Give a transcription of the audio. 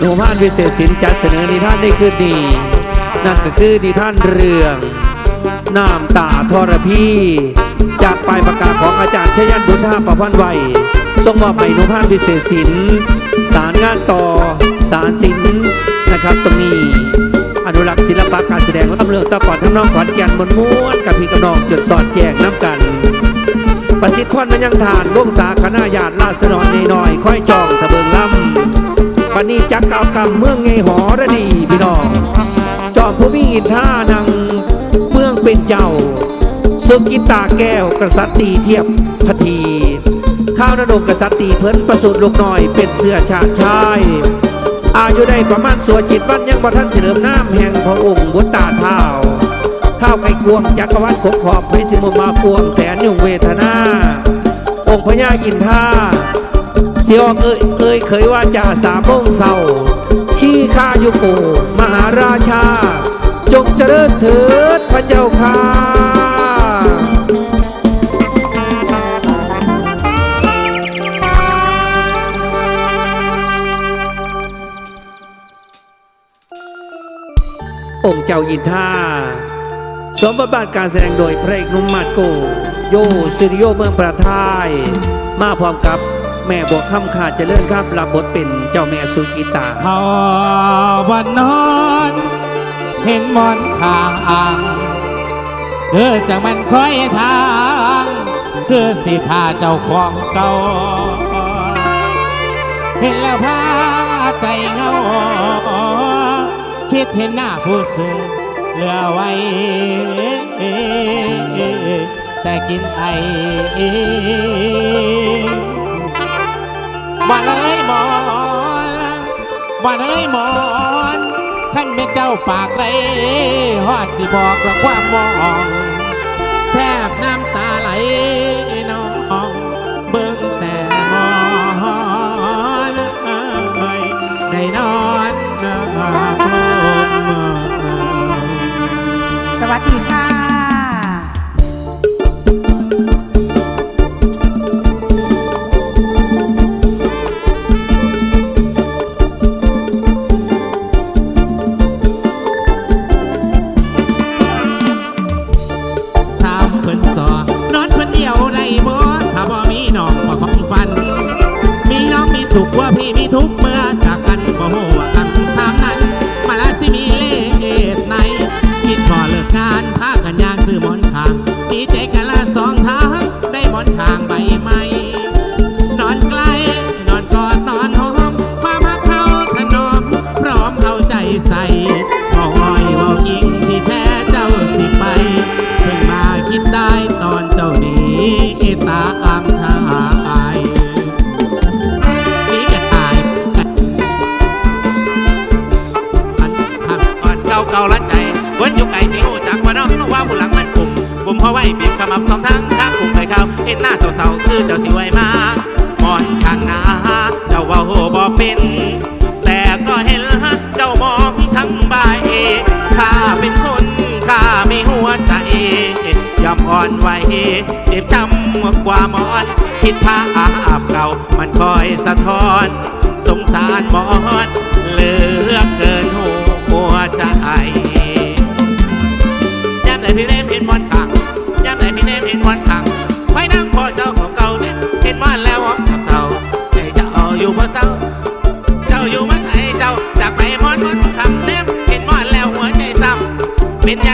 หนูพานวิเศษศิลป์จัดเสนอนิท่านในคืนนี้นั่นก็คือนิท่านเรื่องน้ำตาทรพีจากปลายปากกาของอาจารย์ชยันบุญท่าประพันธ์ไวยส่งมอบให้หนูพานวิเศษศิลป์สารงานต่อสารศิลป์นะครับตรงนี้อนุรักษ์ศิลปะการแสดงและตำเลืองตะก่อนทั้งน้องขอนแก่นมนม้วนกับพี่กับน้องจดสอดแจกน้ำกัน ประสิทธิ์ควันมันยังทานวงสาคณะญาติลาดสนอนนน้อยๆค่อยจองทะเบิง วันนี้จักเก่ากรรมเมืองไงหอระดีพี่น้องจอมผู้มีอิท่านังเมืองเป็นเจ้า สุกิตาแก้วกษัตริย์ตีเทียบพทีข้าวนดงกษัตริย์ตีเพิ่นประสูติลูกน้อยเป็นเสื้อชาติชาย อายุได้ประมาณสัวจิตวันยังบ่ทันเฉลิมน้ำแห่งพระองค์บุตตาเท้าข้าวไก่กวงจักรวรรดิขบขอบพริสิมุมากวงแสนยุ่งเวทนา องค์พญาอินท่า สียอกเอ้ยเอ้ยเคยว่าจ่าสามโมงเศร้าขี้ข้าอยุโกมหาราชา จงเจริญเถิดพระเจ้าค่ะองค์เจ้าอินท่าสวมบทบาทการแสดงโดยพระเอกนุ่มมาดโก โยซิริโยเมืองประทาย มาพร้อมกับ แม่บวกคำขาดจะเจริญครับรับบทเป็นเจ้าแม่สุกิตาพอวันนอน เห็นมอนข้างอ่างคือจังมันคอยทางคือสิทาเจ้าของเก่าเห็นแล้วพาใจเหงาคิดเห็นหน้าผู้สื่อเหลือไว้ แต่กินไอ บ่เลยหมอนบ่เลยหมอนขั้นเป็นเจ้าปากไรฮอดสิบอกว่าความมองแทบน้ำตาไหลน้อง เพิ่นสอนอนคนเดียวได้บ่ถ้าบ่มีน้องบ่ของฟัน มีน้องมีสุขว่าพี่มีทุกเมื่อจากกันบ่ฮู้ว่ากันทามนั้น มาลาสิมีเลขไหนคิดพอเลิกงานพากันย่างซื้อหมอนข้างดีใจกันละสองทางได้หมอนข้างใบไม้ เก่าละใจวนอยู่ไกลสิหูจากว่าน้องว่าบุหลังมันกลุ่มกลุ่มเพราะไว้เปรียบขมับสองทางทางกลุ่มไปเขาเห็นหน้าเศร้าๆคือเจ้าสิไวยมาหมอนข้างหน้าเจ้าว่าโหบอกเป็น แต่ก็เห็นเจ้ามองทั้งใบข้าเป็นคนข้าไมีหัวใจยอมอ่อนไหวเจ็บช้ำกว่าหมอน คิดภาพเก่ามันคอยสะท้อน สงสารหมอนเลือกเกินหัว ใจยามไหนพี่เล่นเห็นมอนตังยามไหนพี่เล่นเห็นมอนตังไว้นั่งพอเจ้าของเก่าเนี่ยเห็นมอนแล้วสาวสาวใจเจ้าอยู่บ่เศร้าเจ้าอยู่เมื่อไหร่เจ้าจะไปมอนมอนคำเต็มเห็นมอนแล้วหัวใจซ้ำเป็นไง